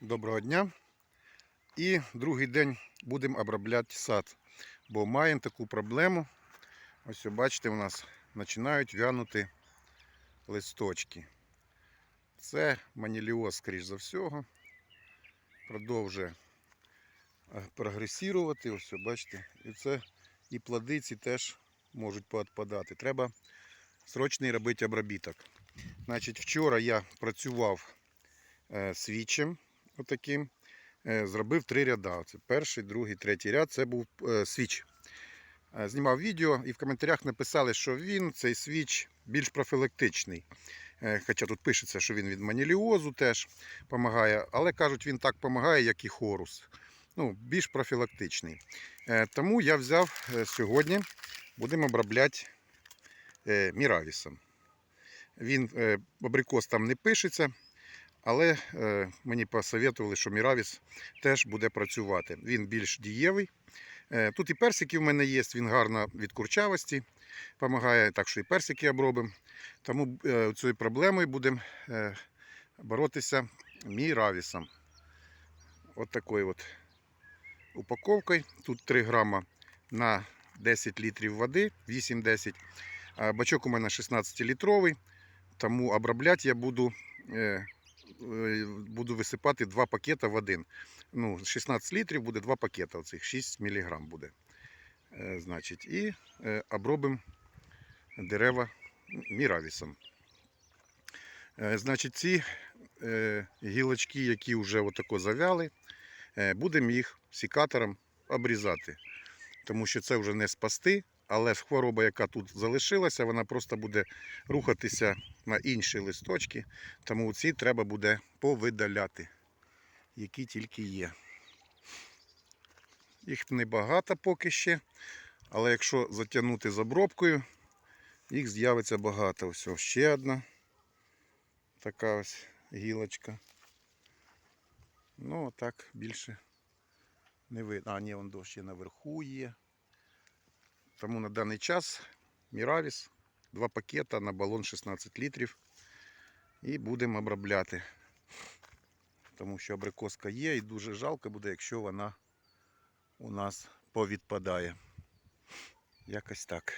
Доброго дня. І другий день будемо обробляти сад. Бо маємо таку проблему. Ось бачите, у нас починають вянути листочки. Це маніліоз, скоріш за всього. Продовжує е, прогресувати. Ось бачите. І це і плоди ці теж можуть поотпадати. Треба срочний робити обробіток. Значить, вчора я працював е, свічем отаким. Е, Зробив три ряда. Це перший, другий, третій ряд. Це був е, свіч. Е, Знімав відео і в коментарях написали, що він, цей свіч, більш профілактичний. Хоча тут пишеться, що він від маніліозу теж допомагає, але кажуть, він так допомагає, як і хорус. Ну, більш профілактичний. Тому я взяв сьогодні, будемо обробляти міравісом. Він абрикос там не пишеться, але е, мені посоветували, що Міравіс теж буде працювати. Він більш дієвий. Е, тут і персики в мене є, він гарно від курчавості допомагає, так що і персики обробимо. Тому е, цією проблемою будемо боротися Міравісом. От такою от упаковкою. Тут 3 грама на 10 літрів води, 8-10. А Бачок у мене 16-літровий, тому обробляти я буду буду висипати два пакета в один. Ну, 16 літрів буде два пакета, оцих 6 мг буде. Е, Значить, і е, обробимо дерева міравісом. Е, Значить, ці е, гілочки, які вже отако завяли, е, будемо їх сікатором обрізати. Тому що це вже не спасти, але хвороба, яка тут залишилася, вона просто буде рухатися на інші листочки. Тому ці треба буде повидаляти, які тільки є. Їх небагато поки ще, але якщо затягнути з обробкою, їх з'явиться багато. Ось ще одна така ось гілочка. Ну, так більше не видно. А, ні, вон ще наверху є. Тому на даний час Міравіс, два пакета на балон 16 літрів. І будемо обробляти. Тому що абрикоска є і дуже жалко буде, якщо вона у нас повідпадає. Якось так.